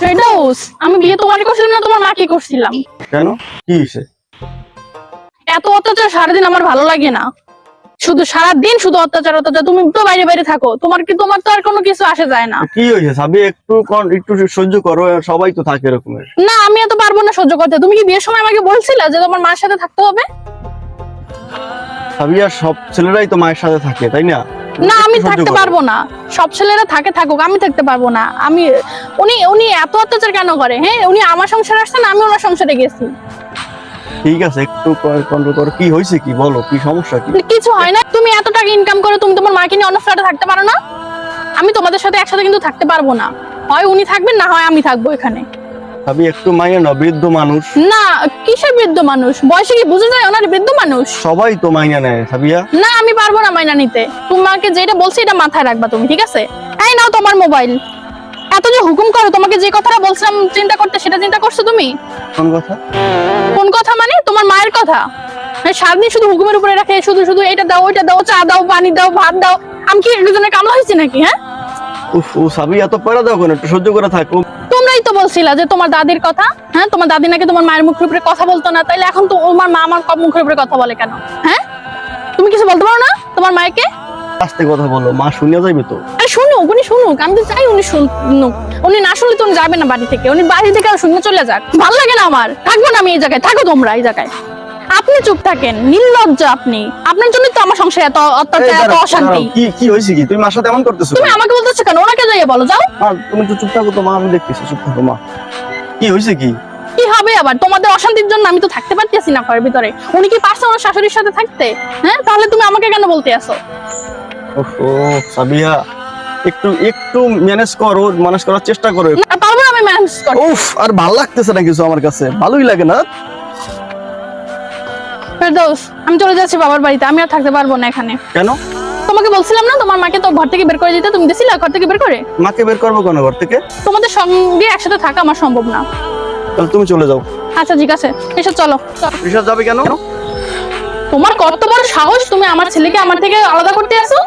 আমি বিয়ে তোমাকে করছিলাম না তোমার মাকে করছিলাম? কেন? কি হয়েছে? এত অত্যাচার সারাদিন আমার ভালো লাগে না। শুধু সারাদিন শুধু অত্যাচার অত্যাচার। তুমি তো বাইরে বাইরে থাকো তোমার কি তোমার তো আর কোনো কিছু আসে যায় না। কি হয়েছে? সাবি একটু কন- একটু সহ্য করো সবাই তো থাকে এরকমের। না আমি এত পারব না সহ্য করতে। তুমি কি বিয়ের সময় আমাকে বলছিলে যে তোমার মার সাথে থাকতে হবে? সাবিয়া সব ছেলেরাই তো মায়ের সাথে থাকে তাই না? না আমি থাকতে পারব না। সব ছেলেরা থাকে থাকুক আমি থাকতে পারব না। আমি উনি উনি এত অত্যাচার কেন করে হ্যাঁ? উনি আমার সংসারে আসছেন আমি ওনার সংসারে গেছি। ঠিক আছে একটু কন্ট্রোল করো। কি হয়েছে কি? বলো কি সমস্যা কি? কিছু হয় না। তুমি এত টাকা ইনকাম করে তুমি তোমার মাকে নিয়ে অন্য ফ্ল্যাটে থাকতে পারো না? আমি তোমাদের সাথে একসাথে কিন্তু থাকতে পারব না। হয় উনি থাকবেন না হয় আমি থাকব এখানে। সাবি একটু মাইনে না বৃদ্ধ মানুষ। না কিসের বৃদ্ধ মানুষ? বয়সে কি বুঝে যায় ওনার বৃদ্ধ মানুষ? সবাই তো মাইনে নেয় সাবিয়া। না আমি পারব না মাইনা নিতে। তোমাকে যেটা বলছি এটা মাথায় রাখবা তুমি ঠিক আছে? এই নাও তোমার মোবাইল। এত যে হুকুম করো তোমাকে যে কথাটা বলছিলাম চিন্তা করতে সেটা চিন্তা করছ তুমি? কোন কথা? কোন কথা মানে? তোমার মায়ের কথা? সারাদিন শুধু হুকুমের উপরে রাখে শুধু শুধু এটা দাও ওইটা দাও চা দাও পানি দাও ভাত দাও আমি কি একজনের কামলা হয়েছি নাকি হ্যাঁ? উফ ও সাবিয়া এত পয়রা দাও কেন? একটু সহ্য করে থাকো। তোমরাই তো বলছিলা যে তোমার দাদির কথা? হ্যাঁ তোমার দাদি নাকি তোমার মায়ের মুখের উপরে কথা বলতো না। তাইলে এখন তো আমার মা আমার ক- মুখের উপরে কথা বলে কেন? হ্যাঁ? তুমি কিছু বলতে পারো না তোমার মায়েকে? আস্তে কথা বলো মা শুনিয়া যাইবে তো? আরে শুনুক উনি শুনুক আমি তো চাই উনি শুনুক। উনি না শুনলে তো উনি যাবে না বাড়ি থেকে উনি বাড়ি থেকে আর শুনে চলে যাক। ভালো লাগে না আমার থাকব না আমি এই জায়গায় থাকো তোমরা এই জায়গায়। আপনি চুপ থাকেন নির্লজ্জ আপনি। আপনার জন্যই তো আমার সংসারে এত অত্যাচার এত অশান্তি। কি কি হয়েছে কি? তুমি মার সাথে এমন করতেছো তুমি আমাকে বলতেছো যাইয়ে বলো যাও। তুমি তো চুপ থাকো তো মা আমি দেখতেছি চুপ থাকো মা। কি হয়েছে কি? কি হবে আবার? তোমাদের অশান্তির জন্য আমি তো থাকতে পারতেছি না ঘরের ভিতরে। উনি কি পারছে আমার শাশুড়ির সাথে থাকতে? হ্যাঁ তাহলে তুমি আমাকে কেন বলতে আসো? ওহো সাবিয়া একটু একটু ম্যানেজ করো ম্যানেজ করার চেষ্টা করো না পারব না আমি ম্যানেজ করতে। উফ আর ভালো লাগতেছে না কিছু আমার কাছে। ভালোই লাগে না? ফেরদৌস আমি চলে যাচ্ছি বাবার বাড়িতে আমি আর থাকতে পারব না এখানে। কেন? তোমাকে বলছিলাম না তোমার মাকে তো ঘর থেকে বের করে দিতে তুমি দিছিলা ঘর থেকে বের করে? মাকে বের করব কেন ঘর থেকে? তোমাদের সঙ্গে একসাথে থাকা আমার সম্ভব না। তাহলে তুমি চলে যাও। আচ্ছা ঠিক আছে। এসে চলো। চলো। যাবে কেন? তোমার কত বড় সাহস তুমি আমার ছেলেকে আমার থেকে আলাদা করতে আসো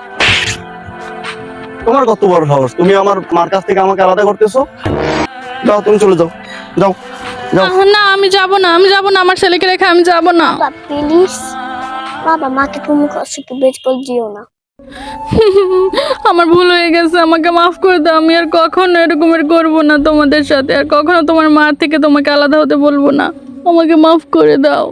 তোমার কত বড় সাহস? তুমি আমার মার কাছ থেকে আমাকে আলাদা করতেছো? যাও তুমি চলে যাও। যাও না আমি যাব না আমি যাব না আমার ছেলেকে রেখে আমি যাব না। বাবা প্লিজ বাবা মাকে তুমি কষ্টকে বের করে দিও না। আমার ভুল হয়ে গেছে, আমাকে মাফ করে দাও, আমি আর কখনো এরকমের করব না তোমাদের সাথে, আর কখনো তোমার মার থেকে তোমাকে আলাদা হতে বলব না। আমাকে মাফ করে দাও।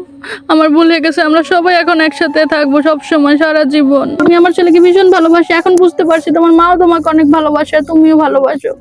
আমার ভুল হয়ে গেছে, আমরা সবাই এখন একসাথে থাকব সব সময় সারা জীবন। আমি আমার ছেলেকে ভীষণ ভালোবাসি, এখন বুঝতে পারছি তোমার মাও তোমাকে অনেক ভালোবাসে তুমিও ভালোবাসো।